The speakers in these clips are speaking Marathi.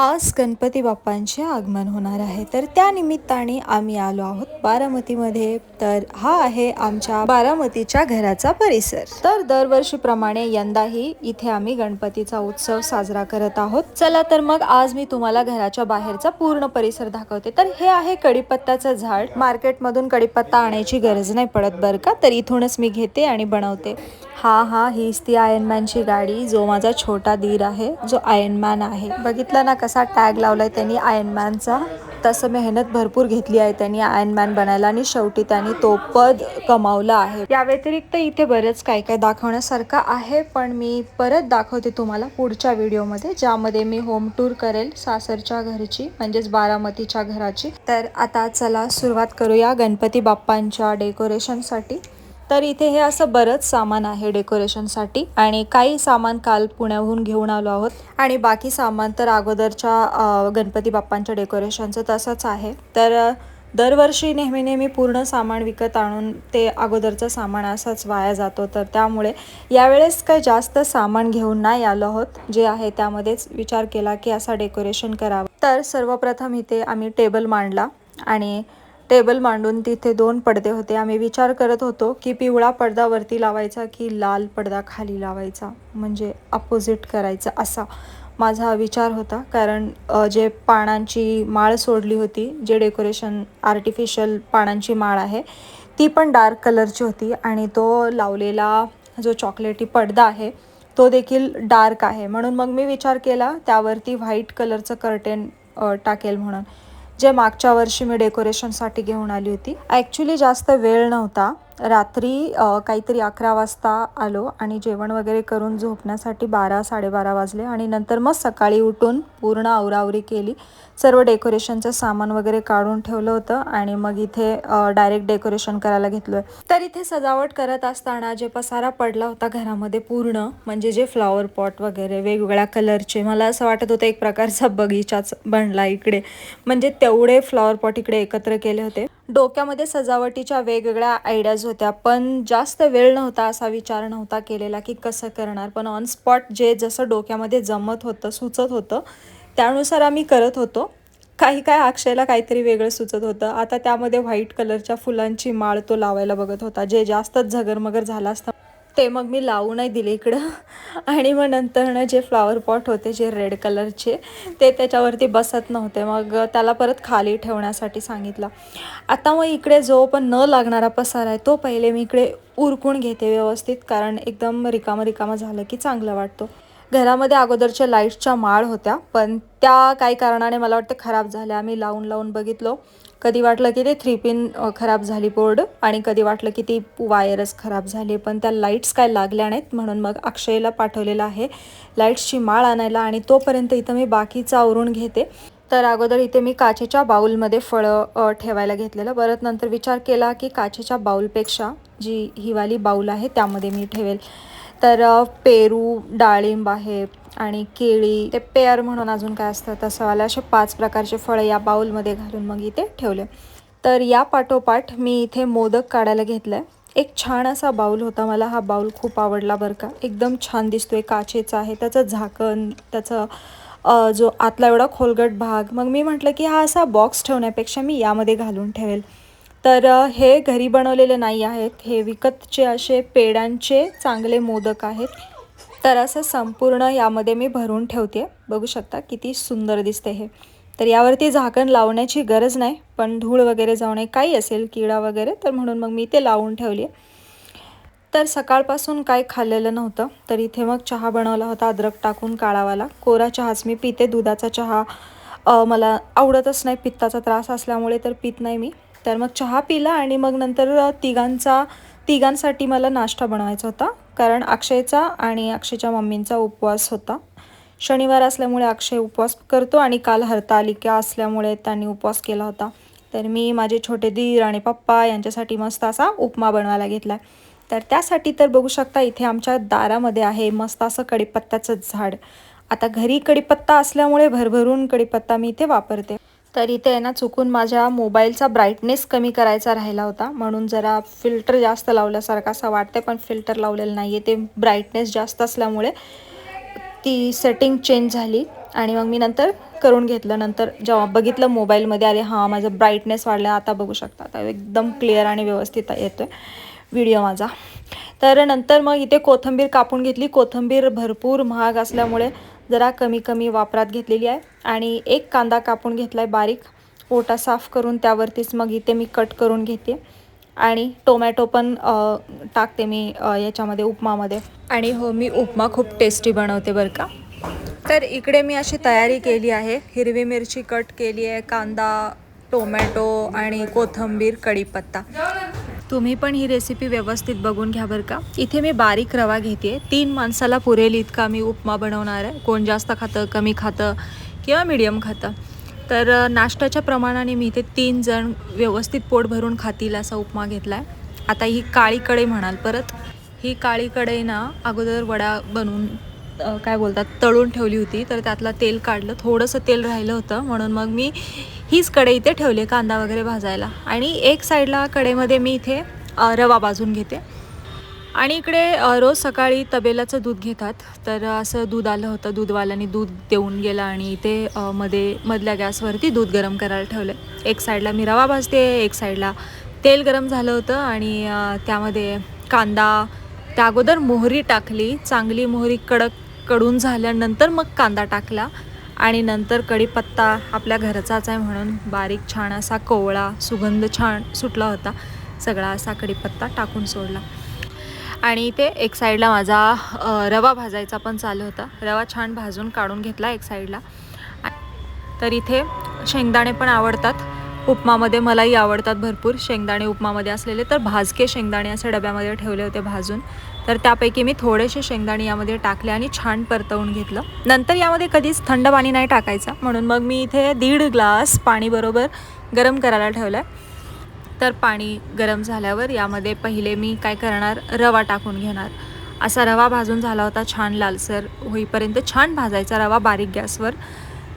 आज गणपती बाप्पांचे आगमन होणार आहे. तर त्या निमित्ताने आम्ही आलो आहोत बारामतीमध्ये. तर हा आहे आमच्या बारामतीच्या घराचा परिसर. तर दरवर्षीप्रमाणे यंदाही इथे आम्ही गणपतीचा उत्सव साजरा करत आहोत. चला तर मग आज मी तुम्हाला घराच्या बाहेरचा पूर्ण परिसर दाखवते. तर हे आहे कडीपत्त्याचं झाड. मार्केटमधून कडीपत्ता आणायची गरज नाही पडत बरं का? तर इथूनच मी घेते आणि बनवते. हा हा हीच ती आयनमॅनची गाडी जो माझा छोटा दीर आहे जो आयनमॅन आहे. बघितलं ना कसा टॅग लावलाय त्यांनी आयनमॅनचा तसं मेहनत भरपूर घेतली आहे त्यांनी आयनमॅन बनायला आणि शेवटी त्यांनी तो पद कमावलं आहे. या व्यतिरिक्त इथे बरंच काय काय दाखवण्यासारखं आहे पण मी परत दाखवते तुम्हाला पुढच्या व्हिडिओमध्ये ज्यामध्ये मी होम टूर करेल सासरच्या घरची म्हणजेच बारामतीच्या घराची. तर आता चला सुरुवात करूया गणपती बाप्पांच्या डेकोरेशनसाठी तर इथे हे असं बरंच सामान आहे डेकोरेशनसाठी. आणि काही सामान काल पुण्याहून घेऊन आलो आहोत. आणि बाकी सामान तर अगोदरच्या गणपती बाप्पांच्या डेकोरेशनचं तसंच आहे. तर दरवर्षी नेहमी नेहमी पूर्ण सामान विकत आणून ते अगोदरचं सामान असंच वाया जातो. तर त्यामुळे यावेळेस काही जास्त सामान घेऊन नाही आलो आहोत. जे आहे त्यामध्येच विचार केला की असा डेकोरेशन करावं. तर सर्वप्रथम इथे आम्ही टेबल मांडला. आणि टेबल मांडून तिथे दोन पडदे होते. आम्ही विचार करत होतो की पिवळा पडदा वरती लावायचा की लाल पडदा खाली लावायचा? म्हणजे अपोजिट करायचा असा माझा हा विचार होता. कारण जे पानांची माळ सोडली होती जे डेकोरेशन आर्टिफिशियल पानांची माळ आहे ती पण डार्क कलरची होती आणि तो लावलेला जो चॉकलेटी पडदा आहे तो देखील डार्क आहे. म्हणून मग मी विचार केला त्यावरती व्हाईट कलरचं कर्टेन टाकेल म्हणून. जे मागच्या वर्षी मी डेकोरेशनसाठी घेऊन आली होती. ॲक्च्युली जास्त वेळ नव्हता. रात्री काहीतरी अकरा वाजता आलो आणि जेवण वगैरे करून झोपण्यासाठी बारा साडेबारा वाजले आणि नंतर मग सकाळी उठून पूर्ण आवरावरी केली. सर्व डेकोरेशनचं सामान वगैरे काढून ठेवलं होतं आणि मग इथे डायरेक्ट डेकोरेशन करायला घेतलं आहे तर इथे सजावट करत असताना जे पसारा पडला होता घरामध्ये पूर्ण म्हणजे जे फ्लॉवर पॉट वगैरे वेगवेगळ्या कलरचे मला असं वाटत होतं एक प्रकारचा बगीचाच बनला इकडे. म्हणजे तेवढे फ्लॉवर पॉट इकडे एकत्र केले होते. डोक्यामध्ये सजावटीच्या वेगवेगळ्या आयडियाज होत्या पण जास्त वेळ नव्हता असा विचार नव्हता केलेला की कसं करणार. पण ऑन स्पॉट जे जसं डोक्यामध्ये जमत होतं सुचत होतं त्यानुसार आम्ही करत होतो. काही काय अक्षयला काहीतरी वेगळं सुचत होतं. आता त्यामध्ये व्हाईट कलरच्या फुलांची माळ तो लावायला बघत होता. जे जास्तच झगरमगर झाला असतं ते मग मी लावू नाही दिले इकडं. आणि मग नंतरनं जे फ्लॉवर पॉट होते जे रेड कलरचे ते त्याच्यावरती बसत नव्हते. मग त्याला परत खाली ठेवण्यासाठी सांगितलं. आता मग इकडे जो पण न लागणारा पसारा आहे तो पहिले मी इकडे उरकून घेते व्यवस्थित कारण एकदम रिकामं रिकामं झालं की चांगलं वाटतो. घरामध्ये अगोदरच्या लाईट्सच्या माळ होत्या पण त्या काही कारणाने मला वाटतं खराब झाल्या. आम्ही लावून लावून बघितलो. कधी वाटलं की ते थ्री पिन खराब झाली बोर्ड आणि कधी वाटलं की ती वायरच खराब झाली पण त्या लाईट्स काय लागल्या नाहीत म्हणून मग अक्षयला पाठवलेलं आहे. लाईट्सची माळ आणायला आणि तोपर्यंत इथं मी बाकीचं आवरून घेते. तर अगोदर इथे मी काचेच्या बाऊलमध्ये फळं ठेवायला घेतलेलं. परत नंतर विचार केला की काचेच्या बाऊलपेक्षा जी हिवाली बाऊल आहे त्यामध्ये मी ठेवेल. तर पेरू डाळिंब आहे आणि केळी ते पेअर म्हणून अजून काय असतं तसं वाले असे पाच प्रकारचे फळं या बाऊलमध्ये घालून मग इथे ठेवले. तर या पाठोपाठ मी इथे मोदक काढायला घेतलं आहे एक छान असा बाऊल होता मला हा बाऊल खूप आवडला बरं का. एकदम छान दिसतोय काचेचा आहे त्याचं झाकण त्याचं जो आतला एवढा खोलगट भाग. मग मी म्हटलं की हा असा बॉक्स ठेवण्यापेक्षा मी यामध्ये घालून ठेवेल. तर हे घरी बनवलेले नाही आहेत. हे विकतचे असे पेड्यांचे चांगले मोदक आहेत. तर असं संपूर्ण यामध्ये मी भरून ठेवते बघू शकता किती सुंदर दिसते हे. तर यावरती झाकण लावण्याची गरज नाही पण धूळ वगैरे जाऊ नये काही असेल किडा वगैरे तर म्हणून मग मी ते लावून ठेवली तर सकाळपासून काय खाल्लेलं नव्हतं तर इथे मग चहा बनवला होता अद्रक टाकून काळावाला. कोरा चहाच मी पिते दुधाचा चहा मला आवडतच नाही पित्ताचा त्रास असल्यामुळे तर पित नाही मी. तर मग चहा पिला आणि मग नंतर तिघांचा तिघांसाठी मला नाश्ता बनवायचा होता. कारण अक्षयचा आणि अक्षयच्या मम्मींचा उपवास होता. शनिवार असल्यामुळे अक्षय उपवास करतो आणि काल हरतालिका असल्यामुळे त्यांनी उपवास केला होता. तर मी माझे छोटे दीर आणि पप्पा यांच्यासाठी मस्त असा उपमा बनवायला घेतला तर त्यासाठी तर बघू शकता इथे आमच्या दारामध्ये आहे मस्त असं कडीपत्त्याचं झाड. आता घरी कडीपत्ता असल्यामुळे भरभरून कडीपत्ता मी इथे वापरते. तर इथे आहे ना चुकून माझ्या मोबाईलचा ब्राईटनेस कमी करायचा राहिला होता. म्हणून जरा फिल्टर जास्त लावल्यासारखा असं वाटतं पण फिल्टर लावलेलं नाही आहे ते ब्राईटनेस जास्त असल्यामुळे ती सेटिंग चेंज झाली. आणि मग मी नंतर करून घेतलं. नंतर जेव्हा बघितलं मोबाईलमध्ये अरे हां माझं ब्राईटनेस वाढलं आता बघू शकता. आता एकदम क्लिअर आणि व्यवस्थित येतो आहे व्हिडिओ माझा. तर नंतर मग इथे कोथिंबीर कापून घेतली. कोथिंबीर भरपूर महाग असल्यामुळे जरा कमी कमी वापरात घेतलेली आहे. आणि एक कांदा कापून घेतला आहे बारीक. ओटा साफ करून त्यावरतीच मग इथे मी कट करून घेते. आणि टोमॅटो पण टाकते मी याच्यामध्ये उपमामध्ये. आणि हो मी उपमा खूप टेस्टी बनवते बरं का. तर इकडे मी अशी तयारी केली आहे. हिरवी मिरची कट केली आहे कांदा टोमॅटो आणि कोथिंबीर कढीपत्ता. तुम्ही पण ही रेसिपी व्यवस्थित बघून घ्या बरं का. इथे मी बारीक रवा घेते तीन माणसाला पुरेल इतका मी उपमा बनवणार आहे. कोण जास्त खातं कमी खातं किंवा मिडियम खातं. तर नाश्त्याच्या प्रमाणाने मी इथे तीन जण व्यवस्थित पोट भरून खातील असा उपमा घेतला आहे आता ही काळी कढई म्हणाल परत. ही काळी कढई ना अगोदर वडा बनवून काय बोलतात तळून ठेवली होती. तर त्यातलं तेल काढलं. थोडंसं तेल राहिलं होतं. म्हणून मग मी हीच कढई इथे ठेवली कांदा वगैरे भाजायला. आणि एक साईडला कडेमध्ये मी इथे रवा भाजून घेते. आणि इकडे रोज सकाळी तबेलाचं दूध घेतात. तर असं दूध आलं होतं दूधवाल्याने दूध देऊन गेलं आणि इथे मध्ये मधल्या गॅसवरती दूध गरम करायला ठेवलं एक साईडला मी रवा भाजते एक साईडला तेल गरम झालं होतं आणि त्यामध्ये कांदा त्या अगोदर मोहरी टाकली. चांगली मोहरी कडककडून झाल्यानंतर मग कांदा टाकला. आणि नंतर कढीपत्ता आपल्या घरचाच आहे म्हणून बारीक छान असा कोवळा सुगंध छान सुटला होता. सगळा असा कढीपत्ता टाकून सोडला. आणि इथे एक साईडला माझा रवा भाजायचा पण चालू होता. रवा छान भाजून काढून घेतला एक साईडला तर इथे शेंगदाणे पण आवडतात. उपमामध्ये मलाही आवडतात भरपूर. शेंगदाणे उपमामध्ये असलेले तर भाजके शेंगदाणे असे डब्यामध्ये ठेवले होते भाजून. तर त्यापैकी मी थोडेसे शेंगदाणे यामध्ये टाकले आणि छान परतवून घेतलं. नंतर यामध्ये कधीच थंड पाणी नाही टाकायचं. म्हणून मग मी इथे दीड ग्लास पाणी बरोबर गरम करायला ठेवलं आहे तर पाणी गरम झाल्यावर यामध्ये पहिले मी काय करणार? रवा टाकून घेणार. असा रवा भाजून झाला होता छान लालसर होईपर्यंत. छान भाजायचा रवा बारीक गॅसवर.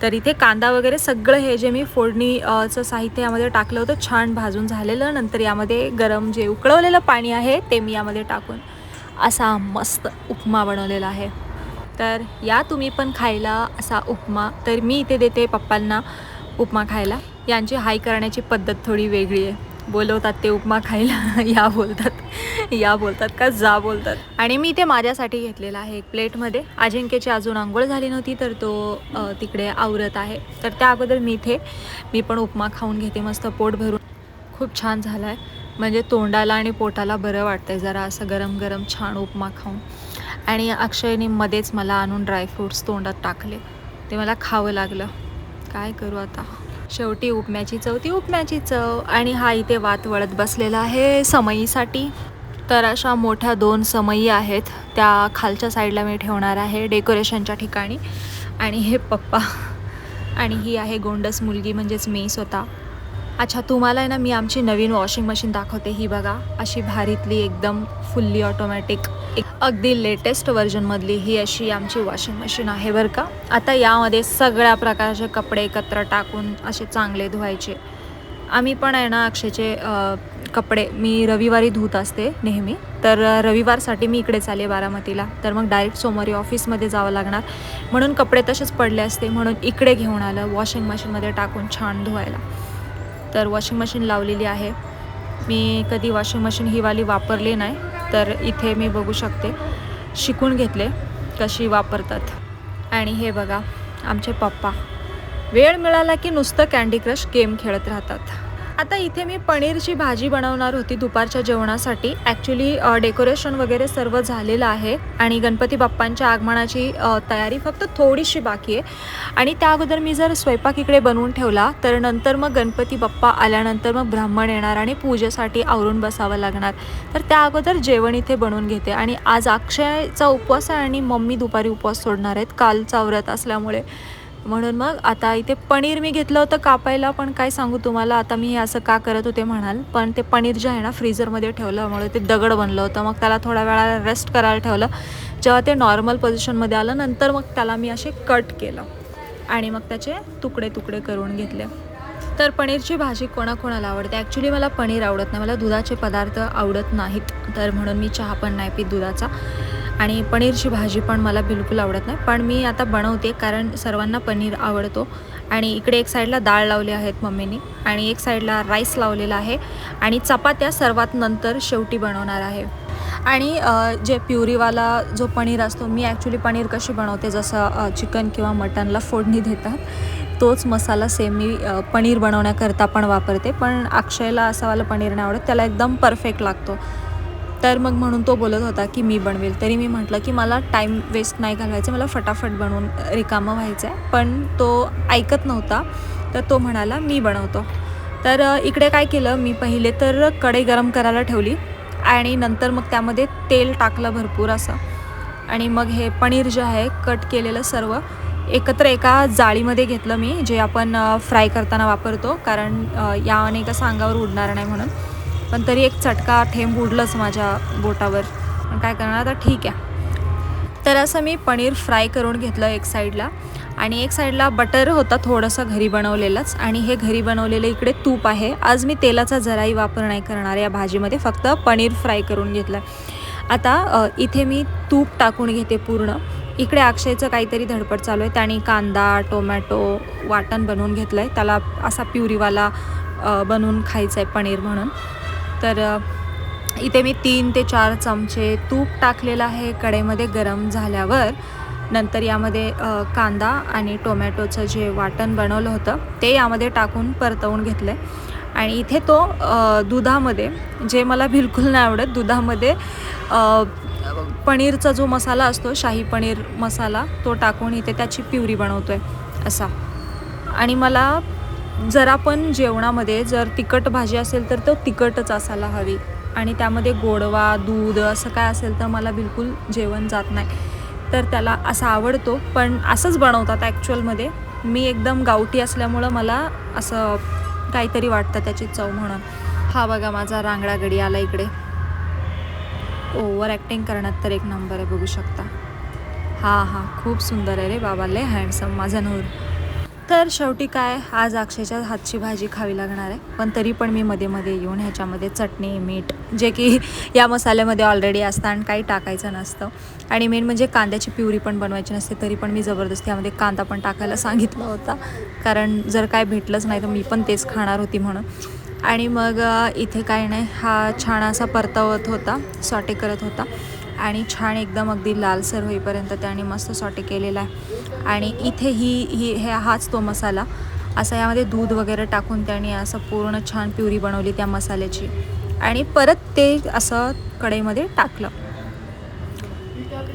तर इथे कांदा वगैरे सगळं हे जे मी फोडणीचं साहित्य यामध्ये टाकलं होतं छान भाजून झालेलं. नंतर यामध्ये गरम जे उकळवलेलं पाणी आहे ते मी यामध्ये टाकून असा मस्त उपमा बनवलेला आहे. तर या तुम्ही पण खायला असा उपमा. तर मी इथे देते पप्पांना उपमा खायला. यांची हाय करण्याची पद्धत थोडी वेगळी आहे. बोलवतात ते उपमा खायला या बोलतात. या बोलतात का जा बोलतात. आणि मी ते माझ्यासाठी घेतलेलं आहे एक प्लेटमध्ये. अजिंक्यची अजून आंघोळ झाली नव्हती तर तो तिकडे आवरत आहे. तर त्या अगोदर मी इथे मी पण उपमा खाऊन घेते मस्त पोट भरून. खूप छान झाला आहे म्हणजे तोंडाला आणि पोटाला बरं वाटतंय जरा असं गरम गरम छान उपमा खाऊन. आणि अक्षयने मध्येच मला आणून ड्रायफ्रूट्स तोंडात टाकले. ते मला खावं लागलं. काय करू आता? शेवटी उपम्याची चव ती उपम्याची चव. आणि हा इथे वात वळत बसलेला आहे समईसाठी. तर अशा मोठ्या दोन समई आहेत. त्या खालच्या साईडला मी ठेवणार आहे डेकोरेशनच्या ठिकाणी. आणि हे पप्पा. आणि ही आहे गोंडस मुलगी म्हणजेच मी स्वतः. अच्छा तुम्हाला आहे ना मी आमची नवीन वॉशिंग मशीन दाखवते. ही बघा अशी भारीतली एकदम फुल्ली ऑटोमॅटिक एक अगदी लेटेस्ट व्हर्जनमधली ही अशी आमची वॉशिंग मशीन आहे बरं का. आता यामध्ये सगळ्या प्रकारचे कपडे एकत्र टाकून असे चांगले धुवायचे. आम्ही पण आहे ना अक्षयचे कपडे मी रविवारी धुत असते नेहमी. तर रविवारसाठी मी इकडेच आले बारामतीला. तर मग डायरेक्ट सोमवारी ऑफिसमध्ये जावं लागणार. म्हणून कपडे तसेच पडले असते. म्हणून इकडे घेऊन आलं वॉशिंग मशीनमध्ये टाकून छान धुवायला. तर वॉशिंग मशीन लावलेली आहे. मी कधी वॉशिंग मशीन ही वाली वापरली नाही. तर इथे मी बघू शकते. शिकून घेतले कशी वापरतात. आणि हे बघा आमचे पप्पा. वेळ मिळाला की नुसतं कँडी क्रश गेम खेळत राहतात. आता इथे मी पनीरची भाजी बनवणार होती दुपारच्या जेवणासाठी. ॲक्च्युली डेकोरेशन वगैरे सर्व झालेलं आहे आणि गणपती बाप्पांच्या आगमनाची तयारी फक्त थोडीशी बाकी आहे. आणि त्या अगोदर मी जर स्वयंपाक इकडे बनवून ठेवला तर नंतर मग गणपती बाप्पा आल्यानंतर मग ब्राह्मण येणार आणि पूजेसाठी आवरून बसावं लागणार. तर त्या अगोदर जेवण इथे बनवून घेते. आणि आज अक्षयचा उपवास आहे आणि मम्मी दुपारी उपवास सोडणार आहेत. कालचा व्रत असल्यामुळे. म्हणून मग आता इथे पनीर मी घेतलं होतं कापायला पण काय सांगू तुम्हाला आता मी असं का करत होते म्हणाल पण ते पनीर जे आहे ना फ्रीझरमध्ये ठेवल्यामुळे ते दगड बनलं होतं. मग त्याला थोड्या वेळा रेस्ट करायला ठेवलं. जेव्हा ते नॉर्मल पोझिशनमध्ये आलं नंतर मग त्याला मी असे कट केलं. आणि मग त्याचे तुकडे तुकडे करून घेतले. तर पनीरची भाजी कोणाकोणाला आवडते? ॲक्च्युली मला पनीर आवडत नाही. मला दुधाचे पदार्थ आवडत नाहीत. तर म्हणून मी चहा पण नाही पित दुधाचा. आणि पनीरची भाजी पण मला बिलकुल आवडत नाही. पण मी आता बनवते कारण सर्वांना पनीर आवडतो. आणि इकडे एक साईडला डाळ लावली आहेत मम्मीनी आणि एक साईडला राईस लावलेला आहे. आणि चपात्या सर्वात नंतर शेवटी बनवणार आहे. आणि जे प्युरीवाला जो पनीर असतो मी ॲक्च्युली पनीर कशी बनवते जसं चिकन किंवा मटनला फोडणी देतात तोच मसाला सेम मी पनीर बनवण्याकरता पण वापरते. पण अक्षयला असावाला पनीर नाही आवडत त्याला एकदम परफेक्ट लागतो. तर मग म्हणून तो बोलत होता की मी बनवेल. तरी मी म्हटलं की मला टाईम वेस्ट नाही घालवायचं मला फटाफट बनवून रिकामं व्हायचं आहे पण तो ऐकत नव्हता. तर तो म्हणाला मी बनवतो. तर इकडे काय केलं मी पहिले तर कढई गरम करायला ठेवली आणि नंतर मग त्यामध्ये तेल टाकलं भरपूर असं. आणि मग हे पनीर जे आहे कट केलेलं सर्व एकत्र एका जाळीमध्ये घेतलं मी जे आपण फ्राय करताना वापरतो. कारण या याने कसं अंगावर उडणार नाही म्हणून. पण तरी एक चटका थेंब उडलंच माझ्या बोटावर. पण काय करणार आता ठीक आहे. तर असं मी पनीर फ्राय करून घेतलं एक साईडला. आणि एक साईडला बटर होता थोडंसं घरी बनवलेलंच. आणि हे घरी बनवलेलं इकडे तूप आहे. आज मी तेलाचा जराही वापर नाही करणार या भाजीमध्ये. फक्त पनीर फ्राय करून घेतलं. आता इथे मी तूप टाकून घेते पूर्ण. इकडे अक्षयचं काहीतरी धडपड चालू आहे. त्याने कांदा टोमॅटो वाटण बनवून घेतलं आहे त्याला असा प्युरीवाला बनवून खायचं आहे पनीर म्हणून. तर इथे मी तीन ते चार चमचे तूप टाकलेलं आहे कडेमध्ये गरम झाल्यावर. नंतर यामध्ये कांदा आणि टोमॅटोचं जे वाटण बनवलं होतं ते यामध्ये टाकून परतवून घेतलं आहे आणि इथे तो दुधामध्ये जे मला बिलकुल नाही आवडत दुधामध्ये पनीरचा जो मसाला असतो शाही पनीर मसाला तो टाकून इथे त्याची प्युरी बनवतो आहे असा. आणि मला जरा पण जेवणामध्ये जर तिखट भाजी असेल तर तो तिखटच असायला हवी. आणि त्यामध्ये गोडवा दूध असं काय असेल तर मला बिलकुल जेवण जात नाही. तर त्याला असा आवडतो. पण असंच बनवतात ॲक्च्युअलमध्ये मी एकदम गावठी असल्यामुळं मला असं काहीतरी वाटतं त्याची चव म्हणून. हा बघा माझा रांगडा गडी आला इकडे. ओव्हर ॲक्टिंग करण्यात तर एक नंबर आहे बघू शकता. हां हां खूप सुंदर आहे रे बाबा लय हँडसम माझा नवर तर शेवटी काय आज अक्षयच्या हातची भाजी खावी लागणार आहे. पण तरी पण मी मध्ये मध्ये येऊन ह्याच्यामध्ये चटणी मीठ जे की या मसाल्यामध्ये ऑलरेडी असतं आणि काही टाकायचं नसतं. आणि मेन म्हणजे कांद्याची प्युरी पण बनवायची नसते तरी पण मी जबरदस्ती यामध्ये कांदा पण टाकायला सांगितला होता. कारण जर काय भेटलंच नाही तर मी पण तेच खाणार होती म्हणून. आणि मग इथे काय नाही हा छान असा परतवत होता सॉटे करत होता. आणि छान एकदम अगदी लालसर होईपर्यंत त्याने मस्त सॉटे केलेला आहे. आणि इथे ही ही हे हाच तो मसाला. असा यामध्ये दूध वगैरे टाकून त्याने असं पूर्ण छान प्युरी बनवली त्या मसाल्याची. आणि परत ते असं कढईमध्ये टाकलं.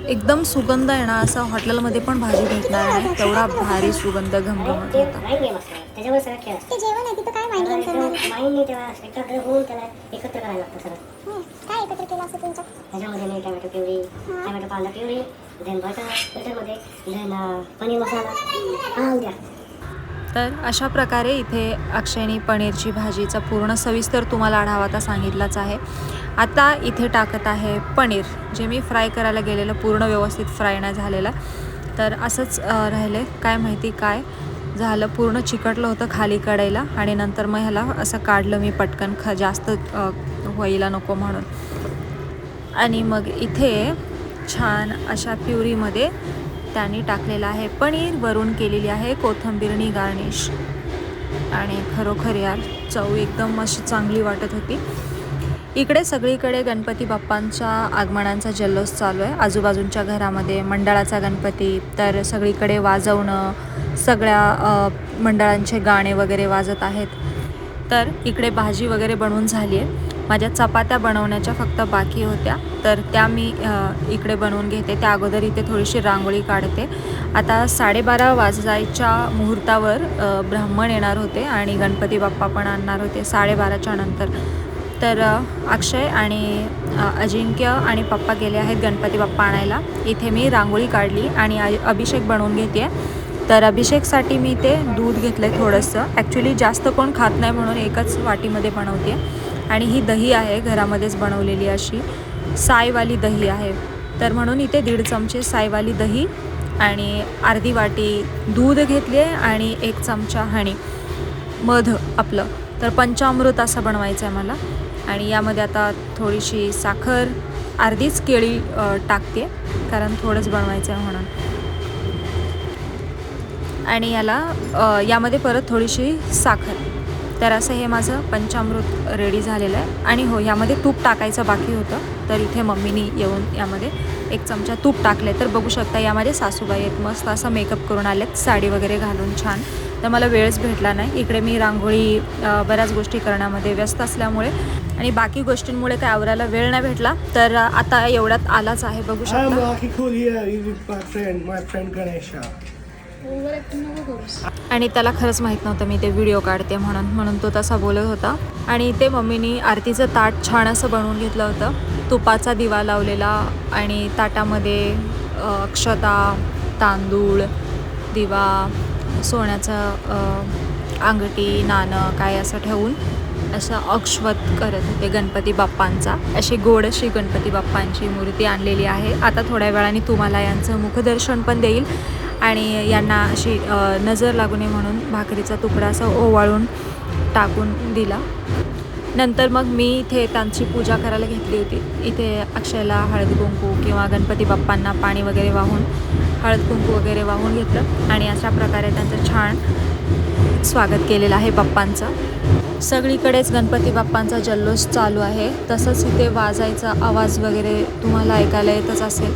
एकदम सुगंध आहे ना असं हॉटेलमध्ये पण भाजी भेटणार नाही. तेवढा भारी सुगंध घमघमत ते होता then butter then paneer masala द्या तर अशा प्रकारे इथे अक्षयनी पनीरची भाजीचा पूर्ण सविस्तर तुम्हाला आढावा आता सांगितलाच आहे. आता इथे टाकत आहे पनीर जे मी फ्राय करायला गेलेलं पूर्ण व्यवस्थित फ्राय नाही झालेलं. तर असंच राहिले काय माहिती काय झालं पूर्ण चिकटलं होतं खाली कढईला आणि नंतर मग ह्याला असं काढलं मी पटकन ख जास्त व्हायला नको म्हणून. आणि मग इथे छान अशा प्युरीमध्ये त्यांनी टाकलेलं आहे. पनीर वरून केलेली आहे कोथंबीरनी गार्निश आणि खरोखर यार चव एकदम अशी चांगली वाटत होती. इकडे सगळीकडे गणपती बाप्पांच्या आगमनांचा जल्लोष चालू आहे. आजूबाजूच्या घरामध्ये मंडळाचा गणपती तर सगळीकडे वाजवणं सगळ्या मंडळांचे गाणे वगैरे वाजत आहेत. तर इकडे भाजी वगैरे बनवून झाली आहे. माझ्या चपात्या बनवण्याच्या फक्त बाकी होत्या. तर त्या मी इकडे बनवून घेते. त्या अगोदर इथे थोडीशी रांगोळी काढते. आता साडेबारा वाजायच्या मुहूर्तावर ब्राह्मण येणार होते आणि गणपती बाप्पा पण आणणार होते साडेबाराच्या नंतर. तर अक्षय आणि अजिंक्य आणि पप्पा गेले आहेत गणपती बाप्पा आणायला. इथे मी रांगोळी काढली आणि अभिषेक बनवून घेते. तर अभिषेकसाठी मी ते दूध घेतलं आहे थोडंसं. ॲक्च्युली जास्त कोण खात नाही म्हणून एकच वाटीमध्ये बनवते. आणि ही दही आहे घरामध्येच बनवलेली अशी. सायवाली दही आहे. तर म्हणून इथे दीड चमचे सायवाली दही आणि अर्धी वाटी दूध घेतली आहे आणि एक चमचा हणी मध आपलं. तर पंचामृत असं बनवायचं आहे मला. आणि यामध्ये आता थोडीशी साखर अर्धीच केळी टाकते. कारण थोडंच बनवायचं आहे म्हणून. आणि याला यामध्ये परत थोडीशी साखर. तर असं हे माझं पंचामृत रेडी झालेलं आहे. आणि हो यामध्ये तूप टाकायचं बाकी होतं. तर इथे मम्मीनी येऊन यामध्ये एक चमचा तूप टाकले तर बघू शकता यामध्ये सासूबाई आहेत. मस्त असा मेकअप करून आलेत. साडी वगैरे घालून छान. तर मला वेळच भेटला नाही. इकडे मी रांगोळी बऱ्याच गोष्टी करण्यामध्ये व्यस्त असल्यामुळे आणि बाकी गोष्टींमुळे काय आवरायला वेळ नाही भेटला. तर आता एवढ्यात आलाच आहे. बघू शकता. आणि त्याला खरंच माहीत नव्हतं मी ते व्हिडिओ काढते म्हणून म्हणून तो तसा बोलत होता. आणि ते मम्मीनी आरतीचं ताट छान असं बनवून घेतलं होतं. तुपाचा दिवा लावलेला आणि ताटामध्ये अक्षता तांदूळ दिवा सोन्याचं अंगठी नाणं काय असं ठेवून असं अक्षवत करत होते गणपती बाप्पांचा. अशी गोड अशी गणपती बाप्पांची मूर्ती आणलेली आहे. आता थोड्या वेळाने तुम्हाला यांचं मुखदर्शन पण देईल. आणि यांना अशी नजर लागू नये म्हणून भाकरीचा तुकडा असा ओवाळून टाकून दिला. नंतर मग मी इथे त्यांची पूजा करायला घेतली होती. इथे अक्षयला हळद कुंकू किंवा गणपती बाप्पांना पाणी वगैरे वाहून हळद कुंकू वगैरे वाहून घेतलं आणि अशा प्रकारे त्यांचं छान स्वागत केलेलं आहे बाप्पांचं. सगळीकडेच गणपती बाप्पांचा जल्लोष चालू आहे. तसंच इथे वाजायचा आवाज वगैरे तुम्हाला ऐकायला येतच असेल.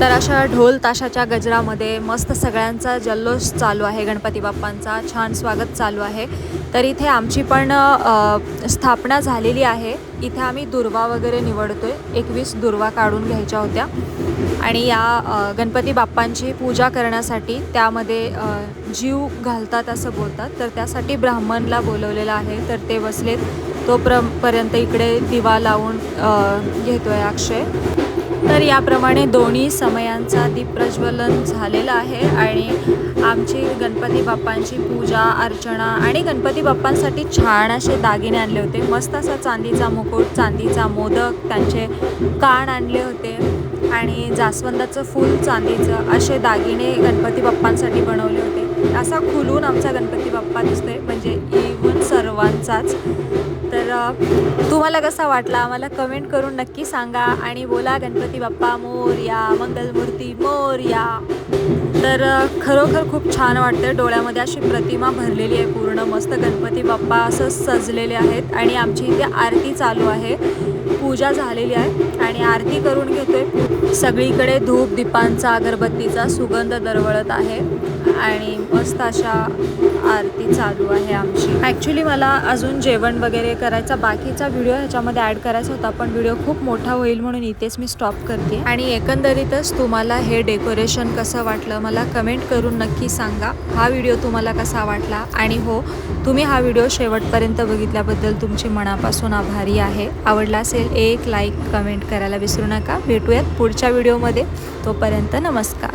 तर अशा ढोल ताशाच्या गजरामध्ये मस्त सगळ्यांचा जल्लोष चालू आहे. गणपती बाप्पांचा छान स्वागत चालू आहे. तर इथे आमची पण स्थापना झालेली आहे. इथे आम्ही दुर्वा वगैरे निवडतो आहे एकवीस दुर्वा काढून घ्यायच्या होत्या. आणि या गणपती बाप्पांची पूजा करण्यासाठी त्यामध्ये जीव घालतात असं बोलतात. तर त्यासाठी ब्राह्मणला बोलवलेलं आहे. तर ते बसलेत. तोपर्यंत इकडे दिवा लावून घेतो आहे अक्षय. तर याप्रमाणे दोन्ही समयांचा दीपप्रज्वलन झालेलं आहे आणि आमची गणपती बाप्पांची पूजा अर्चना आणि गणपती बाप्पांसाठी छान असे दागिने आणले होते. मस्त असा चांदीचा मुकुट चांदीचा मोदक त्यांचे कान आणले होते आणि जास्वंदाचं फूल चांदीचं असे दागिने गणपती बाप्पांसाठी बनवले होते. असा खुलून आमचा गणपती बाप्पा दिसतोय. म्हणजे सर्वांचाच. तर तुम्हाला कसा वाटला? आम्हाला कमेंट करून नक्की सांगा आणि बोला गणपती बाप्पा मोर्या मंगलमूर्ती मोर्या तर खरोखर खूप छान वाटतं डोळ्यामध्ये अशी प्रतिमा भरलेली आहे पूर्ण. मस्त गणपती बाप्पा असं सजलेले आहेत आणि आमची इथे आरती चालू आहे. पूजा झालेली आहे. आणि आरती करून घेतोय. सगळीकडे धूप दीपांचा अगरबत्तीचा सुगंध दरवळत आहे आणि मस्त अशा आरती चालू आहे आमची. ॲक्च्युली मला अजून जेवण वगैरे करायचा बाकीचा व्हिडिओ ह्याच्यामध्ये ॲड करायचा होता पण व्हिडिओ खूप मोठा होईल म्हणून इथेच मी स्टॉप करते. आणि एकंदरीतच तुम्हाला हे डेकोरेशन कसं वाटलं मला कमेंट करून नक्की सांगा. हा व्हिडिओ तुम्हाला कसा वाटला? आणि हो तुम्ही हा व्हिडिओ शेवटपर्यंत बघितल्याबद्दल तुमची मनापासून आभारी आहे. आवडला असेल एक लाईक कमेंट करायला विसरू नका. भेटूयात पुढच्या व्हिडिओमध्ये. तोपर्यंत नमस्कार.